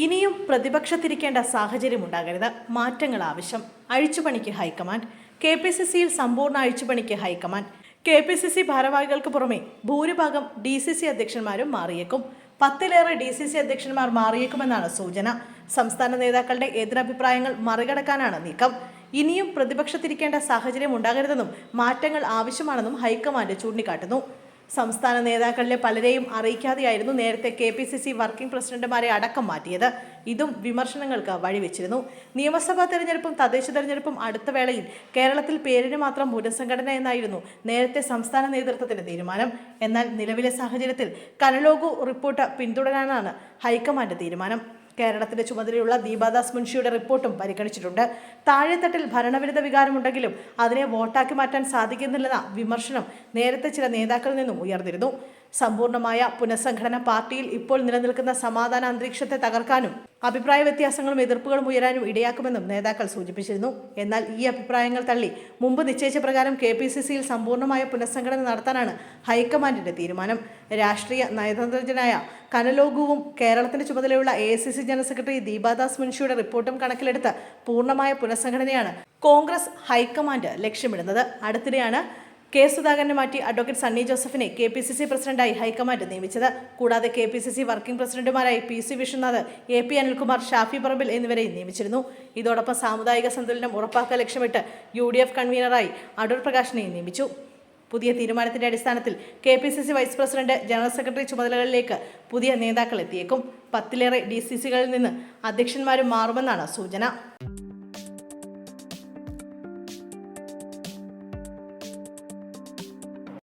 ഇനിയും പ്രതിപക്ഷത്തിരിക്കേണ്ട സാഹചര്യം ഉണ്ടാകരുത് മാറ്റങ്ങൾ ആവശ്യം. അഴിച്ചുപണിക്ക് high command. K P C സിയിൽ സമ്പൂർണ അഴിച്ചുപണിക്ക് high command. K P C C ഭാരവാഹികൾക്ക് പുറമെ ഭൂരിഭാഗം ഡി സി സി അധ്യക്ഷന്മാരും മാറിയേക്കും. പത്തിലേറെ ഡി സി സി അധ്യക്ഷന്മാർ മാറിയേക്കുമെന്നാണ് സൂചന. സംസ്ഥാന നേതാക്കളുടെ എതിരഭിപ്രായങ്ങൾ മറികടക്കാനാണ് നീക്കം. ഇനിയും പ്രതിപക്ഷത്തിരിക്കേണ്ട സാഹചര്യം ഉണ്ടാകരുതെന്നും മാറ്റങ്ങൾ ആവശ്യമാണെന്നും ഹൈക്കമാൻഡ് ചൂണ്ടിക്കാട്ടുന്നു. സംസ്ഥാന നേതാക്കളിലെ പലരെയും അറിയിക്കാതെയായിരുന്നു നേരത്തെ K P C C working പ്രസിഡന്റുമാരെ അടക്കം മാറ്റിയത്. ഇതും വിമർശനങ്ങൾക്ക് വഴിവെച്ചിരുന്നു. നിയമസഭാ തെരഞ്ഞെടുപ്പും തദ്ദേശ തെരഞ്ഞെടുപ്പും അടുത്ത വേളയിൽ കേരളത്തിൽ പേരിന് മാത്രം പുനഃസംഘടന എന്നായിരുന്നു നേരത്തെ സംസ്ഥാന നേതൃത്വത്തിന്റെ തീരുമാനം. എന്നാൽ നിലവിലെ സാഹചര്യത്തിൽ കനലോഗു റിപ്പോർട്ട് പിന്തുടരാനാണ് ഹൈക്കമാൻഡ് തീരുമാനം. കേരളത്തിന്റെ ചുമതലയുള്ള ദീപാദാസ് മുൻഷിയുടെ റിപ്പോർട്ടും പരിഗണിച്ചിട്ടുണ്ട്. താഴെത്തട്ടിൽ ഭരണവിരുദ്ധ വികാരമുണ്ടെങ്കിലും അതിനെ വോട്ടാക്കി മാറ്റാൻ സാധിക്കുന്നില്ലെന്ന വിമർശനം നേരത്തെ ചില നേതാക്കളിൽ നിന്നും ഉയർന്നിരുന്നു. സമ്പൂർണമായ പുനഃസംഘടന പാർട്ടിയിൽ ഇപ്പോൾ നിലനിൽക്കുന്ന സമാധാന അന്തരീക്ഷത്തെ തകർക്കാനും അഭിപ്രായ വ്യത്യാസങ്ങളും എതിർപ്പുകളും ഉയരാനും ഇടയാക്കുമെന്നും നേതാക്കൾ സൂചിപ്പിച്ചിരുന്നു. എന്നാൽ ഈ അഭിപ്രായങ്ങൾ തള്ളി മുമ്പ് നിശ്ചയിച്ച പ്രകാരം കെ പി സി സിയിൽ സമ്പൂർണമായ പുനഃസംഘടന നടത്താനാണ് ഹൈക്കമാൻഡിന്റെ തീരുമാനം. രാഷ്ട്രീയ നയതന്ത്രജ്ഞനായ കനലോഗുവും കേരളത്തിന്റെ ചുമതലയുള്ള A C C general secretary Deepadas മുൻഷിയുടെ റിപ്പോർട്ടും കണക്കിലെടുത്ത് പൂർണമായ പുനഃസംഘടനയാണ് കോൺഗ്രസ് ഹൈക്കമാൻഡ് ലക്ഷ്യമിടുന്നത്. അടുത്തിടെയാണ് കെ സുധാകരനെ മാറ്റി അഡ്വക്കേറ്റ് സണ്ണി ജോസഫിനെ കെ പി സി സി പ്രസിഡന്റായി ഹൈക്കമാൻഡ് നിയമിച്ചത്. കൂടാതെ K P C C working പ്രസിഡന്റുമാരായി P C Vishwanath A P Anilkumar Shafi Parambil എന്നിവരെയും നിയമിച്ചിരുന്നു. ഇതോടൊപ്പം സാമുദായിക സന്തുലനം ഉറപ്പാക്കാൻ ലക്ഷ്യമിട്ട് യു ഡി എഫ് കൺവീനറായി അടൂർ പ്രകാശിനെയും നിയമിച്ചു. പുതിയ തീരുമാനത്തിന്റെ അടിസ്ഥാനത്തിൽ K P C C vice president general secretary ചുമതലകളിലേക്ക് പുതിയ നേതാക്കൾ എത്തിയേക്കും. പത്തിലേറെ ഡി സി സികളിൽ നിന്ന് അധ്യക്ഷന്മാരും മാറുമെന്നാണ് സൂചന.